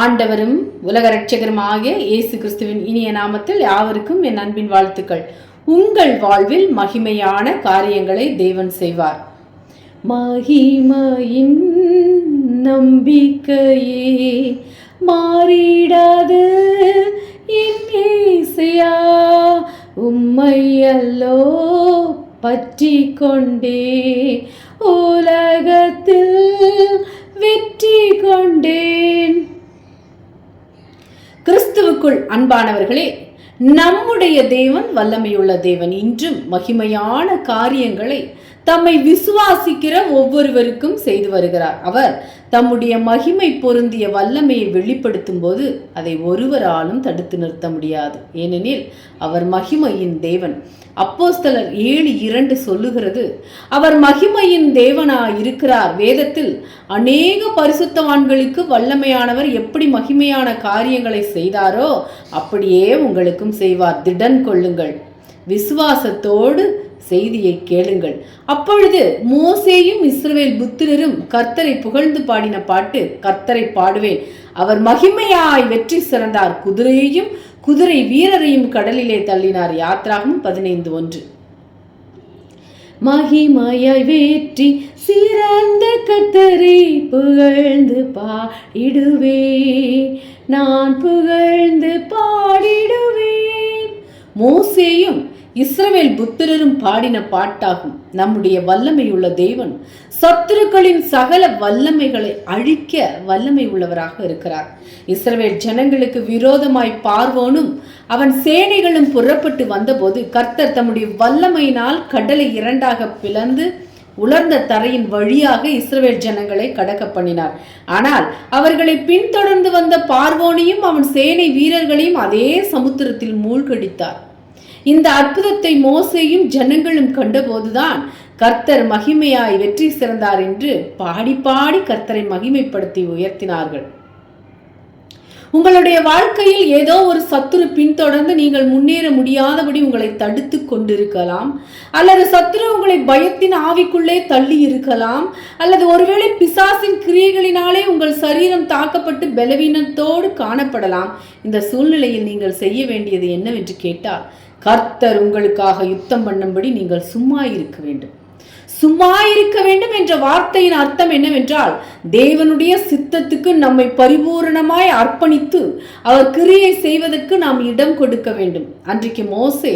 ஆண்டவரும் உலக ரட்சகரும் ஆகிய இயேசு கிறிஸ்துவின் இனிய நாமத்தில் யாவருக்கும் என் அன்பின் வாழ்த்துக்கள். உங்கள் வாழ்வில் மகிமையான காரியங்களை தேவன் செய்வார். மகிமையின் நம்பிக்கையே மாறிடாது. இசையா உம்மையல்லோ பற்றி கொண்டே உலகத்தில் வெற்றி கொண்டேன் கிறிஸ்துவுக்குள் அன்பானவர்களே நம்முடைய தேவன் வல்லமையுள்ள தேவன். இன்றும் மகிமையான காரியங்களை தம்மை விசுவாசிக்கிற ஒவ்வொருவருக்கும் செய்து வருகிறார். அவர் தம்முடைய மகிமை பொருந்திய வல்லமையை வெளிப்படுத்தும் போது அதை ஒருவராலும் தடுத்து நிறுத்த முடியாது. ஏனெனில் அவர் மகிமையின் தேவன். அப்போஸ்தலர் ஏழு இரண்டு சொல்லுகிறது அவர் மகிமையின் தேவனா இருக்கிறார் வேதத்தில் அநேக பரிசுத்தவான்களுக்கு வல்லமையானவர் எப்படி மகிமையான காரியங்களை செய்தாரோ அப்படியே உங்களுக்கும் செய்வார். திடன் கொள்ளுங்கள். விசுவாசத்தோடு செய்தியை கேளுங்கள். அப்பொழுது மோசேயும் இஸ்ரவேல் புத்திரரும் கர்த்தரை புகழ்ந்து பாடின பாட்டு கர்த்தரை பாடுவேன். அவர் மகிமையாய் வெற்றி சிறந்தார். குதிரையையும் குதிரை வீரரையும் கடலிலே தள்ளினார். யாத்ராகும் பதினைந்து ஒன்று. மகிமையாய் வெற்றி சிறந்த கத்தரை புகழ்ந்து பாடிடுவே நான் புகழ்ந்து பாடிடுவேன். மோசேயும் இஸ்ரவேல் புத்திரரும் பாடின பாட்டாகும். நம்முடைய வல்லமையுள்ள தேவன் சத்துருக்களின் சகல வல்லமைகளை அழிக்க வல்லமை உள்ளவராக இருக்கிறார். இஸ்ரவேல் ஜனங்களுக்கு விரோதமாய் பார்வோனும் அவன் சேனைகளும் புறப்பட்டு வந்தபோது கர்த்தர் தம்முடைய வல்லமையினால் கடலை இரண்டாக பிளந்து உலர்ந்த தரையின் வழியாக இஸ்ரவேல் ஜனங்களை கடக்க பண்ணினார். ஆனால் அவர்களை பின்தொடர்ந்து வந்த பார்வோனையும் அவன் சேனை வீரர்களையும் அதே சமுத்திரத்தில் மூழ்கடித்தார். இந்த அற்புதத்தை மோசையும் ஜனங்களும் கண்டபோதுதான் கர்த்தர் மகிமையாய் வெற்றி சிறந்தார் என்று பாடி பாடி கர்த்தரை மகிமைப்படுத்தி உயர்த்தினார்கள். உங்களுடைய வாழ்க்கையில் ஏதோ ஒரு சத்துரு பின்தொடர்ந்து நீங்கள் முன்னேற முடியாதபடி உங்களை தடுத்து கொண்டிருக்கலாம். அல்லது சத்துரு உங்களை பயத்தின் ஆவிக்குள்ளே தள்ளி இருக்கலாம். அல்லது ஒருவேளை பிசாசின் கிரியைகளினாலே உங்கள் சரீரம் தாக்கப்பட்டு பலவீனத்தோடு காணப்படலாம். இந்த சூழ்நிலையில் நீங்கள் செய்ய வேண்டியது என்னவென்று கேட்டால் கர்த்தர் உங்களுக்காக யுத்தம் பண்ணும்படி நீங்கள் சும்மா இருக்க வேண்டும். சும்மா இருக்க வேண்டும் என்ற வார்த்தையின் அர்த்தம் என்னவென்றால் தேவனுடைய சித்தத்துக்கு நம்மை பரிபூரணமாய் அர்ப்பணித்து அவர் கிரியை செய்வதற்கு நாம் இடம் கொடுக்க வேண்டும். அன்றைக்கு மோசே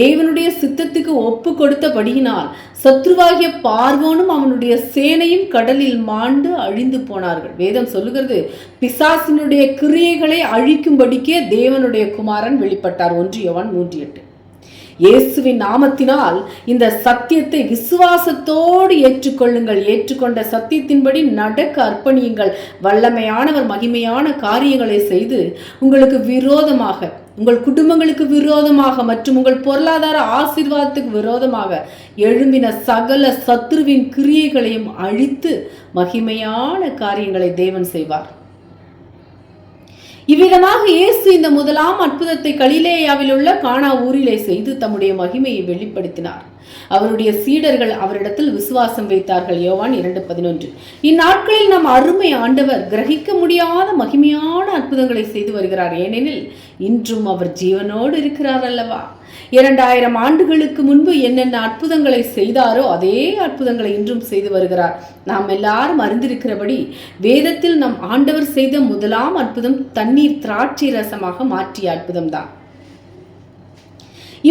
தேவனுடைய சித்தத்துக்கு ஒப்பு கொடுத்தபடியினால் சத்ருவாகிய பார்வோனும் அவனுடைய சேனையும் கடலில் மாண்டு அழிந்து போனார்கள். வேதம் சொல்லுகிறது பிசாசினுடைய கிரியைகளை அழிக்கும்படிக்கே தேவனுடைய குமாரன் வெளிப்பட்டார். ஒன்று யோவான் மூன்று எட்டு. இயேசுவின் நாமத்தினால் இந்த சத்தியத்தை விசுவாசத்தோடு ஏற்றுக்கொள்ளுங்கள். ஏற்றுக்கொண்ட சத்தியத்தின்படி நடக்க அர்ப்பணியுங்கள். வல்லமையானவர் மகிமையான காரியங்களை செய்து உங்களுக்கு விரோதமாக உங்கள் குடும்பங்களுக்கு விரோதமாக மற்றும் உங்கள் பொருளாதார ஆசீர்வாதத்துக்கு விரோதமாக எழும்பின சகல சத்ருவின் கிரியைகளையும் அழித்து மகிமையான காரியங்களை தேவன் செய்வார். இவ்விதமாக இயேசு இந்த முதலாம் அற்புதத்தை கலிலேயாவில் உள்ள கானா ஊரிலே செய்து தம்முடைய மகிமையை வெளிப்படுத்தினார். அவருடைய சீடர்கள் அவரிடத்தில் விசுவாசம் வைத்தார்கள். யோவான் இரண்டு பதினொன்று. இந்நாட்களில் நம் அருமை ஆண்டவர் கிரகிக்க முடியாத மகிமையான அற்புதங்களை செய்து வருகிறார். ஏனெனில் இன்றும் அவர் ஜீவனோடு இருக்கிறார் அல்லவா? இரண்டாயிரம் ஆண்டுகளுக்கு முன்பு என்னென்ன அற்புதங்களை செய்தாரோ அதே அற்புதங்களை இன்றும் செய்து வருகிறார். நாம் எல்லாரும் அறிந்திருக்கிறபடி வேதத்தில் நம் ஆண்டவர் செய்த முதலாம் அற்புதம் தண்ணீர் திராட்சை ரசமாக மாற்றிய அற்புதம்தான்.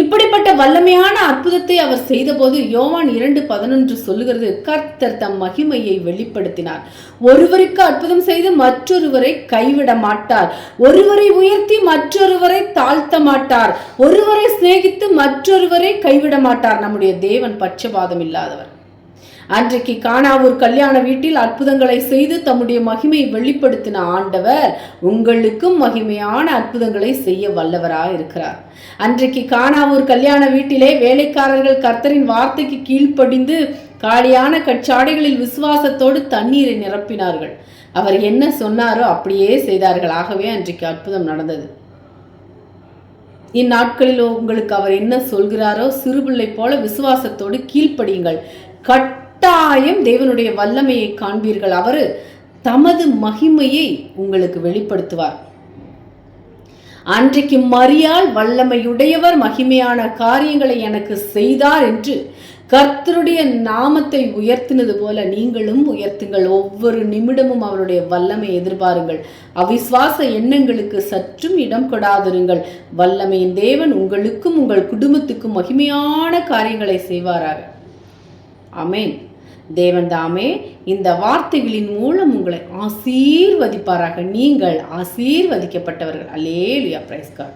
இப்படிப்பட்ட வல்லமையான அற்புதத்தை அவர் செய்தபோது யோவான் இரண்டு பதினொன்று சொல்லுகிறது கர்த்தர் தம் மகிமையை வெளிப்படுத்தினார். ஒருவருக்கு அற்புதம் செய்து மற்றொருவரை கைவிட மாட்டார். ஒருவரை உயர்த்தி மற்றொருவரை தாழ்த்த மாட்டார். ஒருவரை சிநேகித்து மற்றொருவரை கைவிட மாட்டார். நம்முடைய தேவன் பட்சபாதம் இல்லாதவர். அன்றைக்கு காணாவூர் கல்யாண வீட்டில் அற்புதங்களை செய்து தம்முடைய மகிமை வெளிப்படுத்தின ஆண்டவர் உங்களுக்கும் மகிமையான அற்புதங்களை செய்ய வல்லவராக இருக்கிறார். அன்றைக்கு காணாவூர் கல்யாண வீட்டிலே வேலைக்காரர்கள் கர்த்தரின் வார்த்தைக்கு கீழ்ப்படிந்து காலியான கச்சாடைகளில் விசுவாசத்தோடு தண்ணீரை நிரப்பினார்கள். அவர் என்ன சொன்னாரோ அப்படியே செய்தார்கள். ஆகவே அன்றைக்கு அற்புதம் நடந்தது. இந்நாட்களில் உங்களுக்கு அவர் என்ன சொல்கிறாரோ சிறுபிள்ளை போல விசுவாசத்தோடு கீழ்ப்படியுங்கள். கட்டாயம் தேவனுடைய வல்லமையை காண்பீர்கள். அவர் தமது மகிமையை உங்களுக்கு வெளிப்படுத்துவார். அன்றைக்கு மரியால் வல்லமையுடையவர் மகிமையான காரியங்களை எனக்கு செய்தார் என்று கர்த்தருடைய நாமத்தை உயர்த்தினது போல நீங்களும் உயர்த்துங்கள். ஒவ்வொரு நிமிடமும் அவருடைய வல்லமை எதிர்பாருங்கள். அவிசுவாச எண்ணங்களுக்கு சற்றும் இடம் கொடாதிருங்கள். வல்லமையின் தேவன் உங்களுக்கும் உங்கள் குடும்பத்துக்கும் மகிமையான காரியங்களை செய்வாராக. அமேன் தேவன்தாமே இந்த வார்த்தைகளின் மூலம் உங்களை ஆசீர்வதிப்பாராக. நீங்கள் ஆசீர்வதிக்கப்பட்டவர்கள். அலேலியா பிரைஸ்கார்